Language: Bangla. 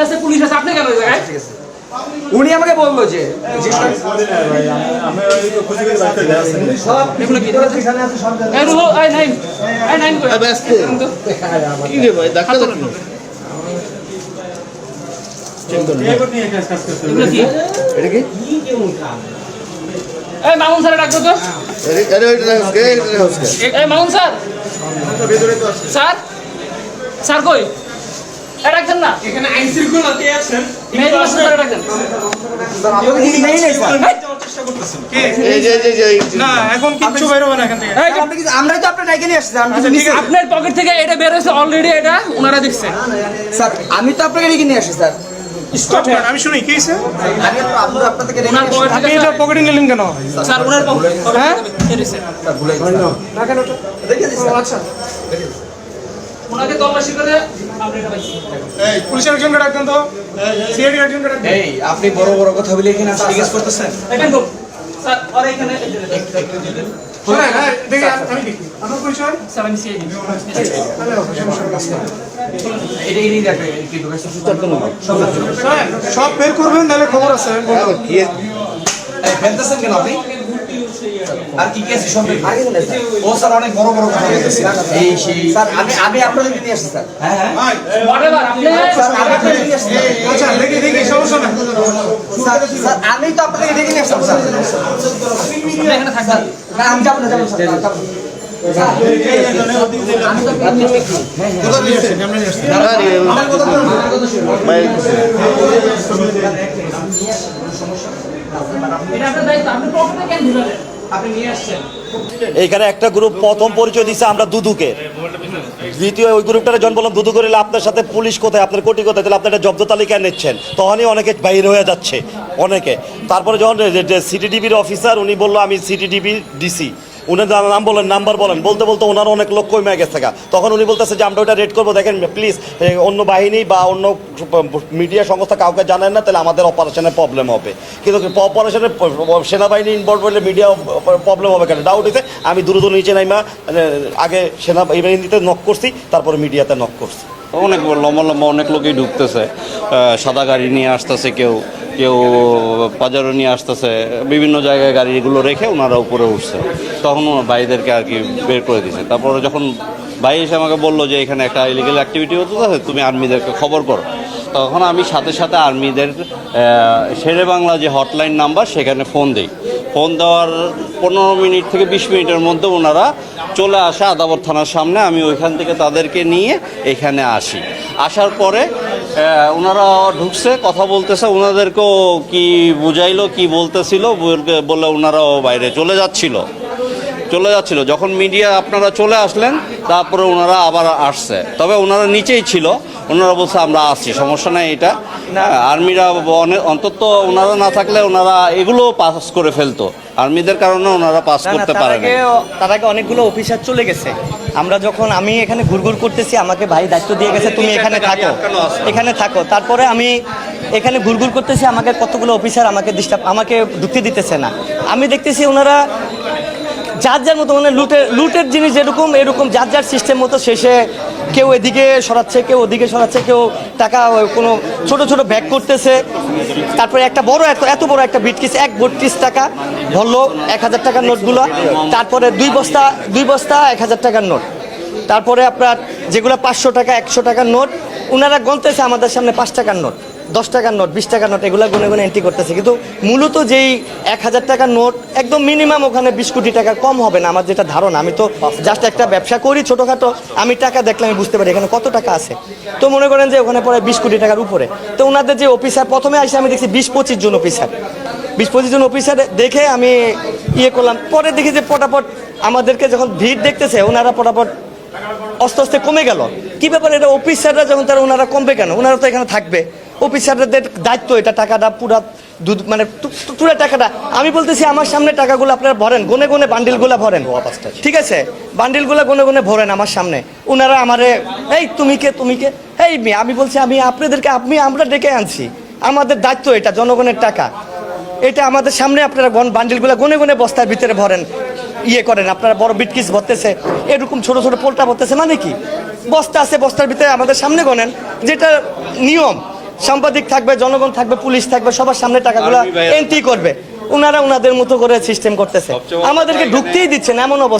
আছে পুলিশ আছে আপনি কেন এই জায়গায় উনি আমাকে বলল যে মামুন স্যার ডাকতো তো? মামুন স্যার? স্যার? স্যার কই? আছেন আপনার আমি আচ্ছা, পকেট থেকে এটা বের হয়েছে অলরেডি এটা ওনারা দেখছে স্যার আমি তো আপনাকে ডেকে নিয়ে আসি স্যার। স্টপ করেন আমি শুনি কি। পকেট আপনি এটা পকেটে নিলেন কেন? স্যার ওনার পকেট হ্যাঁ? না কেন। আচ্ছা। ওনাকে তল্লাশি করে আমরা এটা পাইছি। পুলিশের একজনকে ডাকতেন তো। সিআইডি একজনকে ডাকতেন। এই আপনি বড় বড় কথা বলে এখানে আসলে জিজ্ঞেস করতেছেন। এখানে স্যার আর এখানে শোনেন হ্যাঁ সব বের করবেন নাহলে খবর আছে। এই ফেলতেছেন কেন আপনি? আর কি কি আছে সব আগে বলে স্যার ও স্যার অনেক বড় বড় কথা বলতেছে এই সেই স্যার আমি আমি আপনাদের নিয়ে আসছি স্যার। হ্যাঁ হ্যাঁ। হোয়াটএভার আপনি স্যার আমি আপনাদের নিয়ে আসছি আচ্ছা দেখি দেখি সমস্যা নেই। স্যার স্যার আমি তো আপনাদের ডেকে নিয়ে আসলাম স্যার। এখানে থাকবেন। না আমি যাব না যাব না, স্যার যাব না। স্যার, আমি তো আপনি ভাই এটা আপনার দায়িত্ব আপনি পকেটে কেন ঢুকালেন আপনি নিয়ে আসছেন। এইখানে একটা গ্রুপ প্রথম পরিচয় দিছে আমরা দুদুকে। দ্বিতীয় ওই গ্রুপটা জন বললাম দুদু করিলে আপনার সাথে পুলিশ কোথায়? আপনার কোটি কোথায়? তাহলে আপনার একটা জব্দ তালিকায় নিচ্ছেন। তখনই অনেকে বাইর হয়ে যাচ্ছে অনেকে। তারপরে যখন সিটিডিবির অফিসার উনি বলল আমি সিটিডিবি ডিসি উনার নাম বলেন, নাম্বার বলেন, বলতে বলতে ওনার অনেক লোক কমে গেছে। তখন উনি বলতেছে যে, আমরা ওটা রেড করব। দেখেন প্লিজ অন্য বাহিনী বা অন্য মিডিয়া সংস্থা কাউকে জানেন না, তাহলে আমাদের অপারেশনের প্রবলেম হবে। কিন্তু অপারেশনের সেনাবাহিনী ইনভলভ হলে মিডিয়া প্রবলেম হবে কেন? ডাউট হয়েছে আমি দ্রুত নিচে নাইমা আগে সেনাবাহিনীতে নক করছি, তারপরে মিডিয়াতে নক করছি। অনেক লম্বা লম্বা অনেক লোকই ঢুকতেছে। সাদা গাড়ি নিয়ে আসতেছে কেউ কেউ পাজারো নিয়ে আসতেছে। বিভিন্ন জায়গায় গাড়িগুলো রেখে ওনারা উপরে উঠছে। তখন ভাইদেরকে আর কি বের করে দিছে। তারপরে যখন ভাই এসে আমাকে বলল যে, এখানে একটা ইলিগেল অ্যাক্টিভিটি হতে তুমি আর্মিদেরকে খবর করো। তখন আমি সাথে সাথে আর্মিদের শেরে বাংলা যে হটলাইন নাম্বার সেখানে ফোন দিই। ফোন দেওয়ার পনেরো মিনিট থেকে বিশ মিনিটের মধ্যে ওনারা চলে আসে আদাবর থানার সামনে। আমি ওইখান থেকে তাদেরকে নিয়ে এখানে আসি। আসার পরে ওনারা ঢুকছে, কথা বলতেছে। ওনাদেরকেও কি বুঝাইলো, কি বলতেছিল বলে ওনারাও বাইরে চলে যাচ্ছিল। চলে যাচ্ছিল। যখন মিডিয়া আপনারা চলে আসলেন তারপরে ওনারা আবার আসছে। তবে ওনারা নিচেই ছিল। ওনারা বলছে আমরা আসছি সমস্যা নাই এটা। আর্মিরা অন্তত ওনারা না থাকলে ওনারা এগুলো পাস করে ফেলতো। আর্মিদের কারণে ওনারা পাস করতে পারে তার আগে অনেকগুলো অফিসার চলে গেছে। আমরা যখন আমি এখানে ঘুরঘুর করতেছি আমাকে ভাই দায়িত্ব দিয়ে গেছে তুমি এখানে থাকো। এখানে থাকো। তারপরে আমি এখানে ঘুরঘুর করতেছি আমাকে কতগুলো অফিসার আমাকে ডিস্টার্ব আমাকে ঢুকতে দিতেছে না। আমি দেখতেছি ওনারা যার যার মতো মানে লুটের লুটের জিনিস যেরকম, এরকম যার যার সিস্টেম মতো শেষে কেউ এদিকে সরাচ্ছে, কেউ ওদিকে সরাচ্ছে, কেউ টাকা কোনো ছোট ছোট ব্যাগ করতেছে। তারপরে একটা বড়, এত এত বড় একটা বিটকিস এক বত্রিশ টাকা ধরলো, এক হাজার টাকার নোটগুলো। তারপরে দুই বস্তা দুই বস্তা, এক হাজার টাকার নোট। তারপরে আপনার যেগুলো পাঁচশো টাকা, একশো টাকার নোট ওনারা গনতেছে আমাদের সামনে পাঁচ টাকার নোট। দশ টাকার নোট, বিশ টাকার নোট, এগুলো গুনে গুনে এন্ট্রি করতেছে। কিন্তু মূলত যেই এক হাজার টাকার নোট, একদম মিনিমাম ওখানে বিশ কোটি টাকার কম হবে না আমার যেটা ধারণা। আমি তো জাস্ট একটা ব্যবসা করি ছোটোখাটো, আমি টাকা দেখলে আমি বুঝতে পারি এখানে কত টাকা আছে। তো মনে করেন যে ওখানে পরে বিশ কোটি টাকার উপরে। তো ওনাদের যে অফিসার প্রথমে আসে আমি দেখছি বিশ পঁচিশ জন অফিসার বিশ পঁচিশ জন অফিসার দেখে আমি ইয়ে করলাম। পরে দেখি যে পটাপট আমাদেরকে যখন ভিড় দেখতেছে, ওনারা পটাপট আস্তে আস্তে কমে গেল। কি ব্যাপার, এটা অফিসাররা যখন তারা, ওনারা কমবে কেন? ওনারা তো এখানে থাকবে। অফিসারদের দায়িত্ব এটা, টাকাটা পুরা দুধ মানে তু- টাকাটা। আমি বলতেছি, আমার সামনে টাকাগুলো আপনারা ভরেন, গনে গনে বান্ডিলগুলো ভরেন। ঠিক আছে? বান্ডিলগুলো গনে গনে ভরেন আমার সামনে। ওনারা আমারে, এই, তুমি কে তুমি কে? এই, মেয়ে, আমি বলছি, আমি আপনাদেরকে আপনি আমরা ডেকে আনছি। আমাদের দায়িত্ব এটা, জনগণের টাকা। এটা আমাদের সামনে আপনারা গন বান্ডিলগুলো গনে গনে বস্তার ভিতরে ভরেন ইয়ে করেন। আপনারা বড় বিটকিস ভরতেছে, এরকম ছোট ছোট পোলটা ভরতেছে মানে কি? বস্তা আছে, বস্তার ভিতরে আমাদের সামনে গনেন, যেটা নিয়ম। সাংবাদিক থাকবে জনগণ থাকবে পুলিশ থাকবে সবার সামনে টাকাগুলো এন্ট্রি করবে। ওনারা ওনাদের মতো করে সিস্টেম করতেছে। আমাদেরকে ঢুকতেই দিচ্ছেন এমন অবস্থা।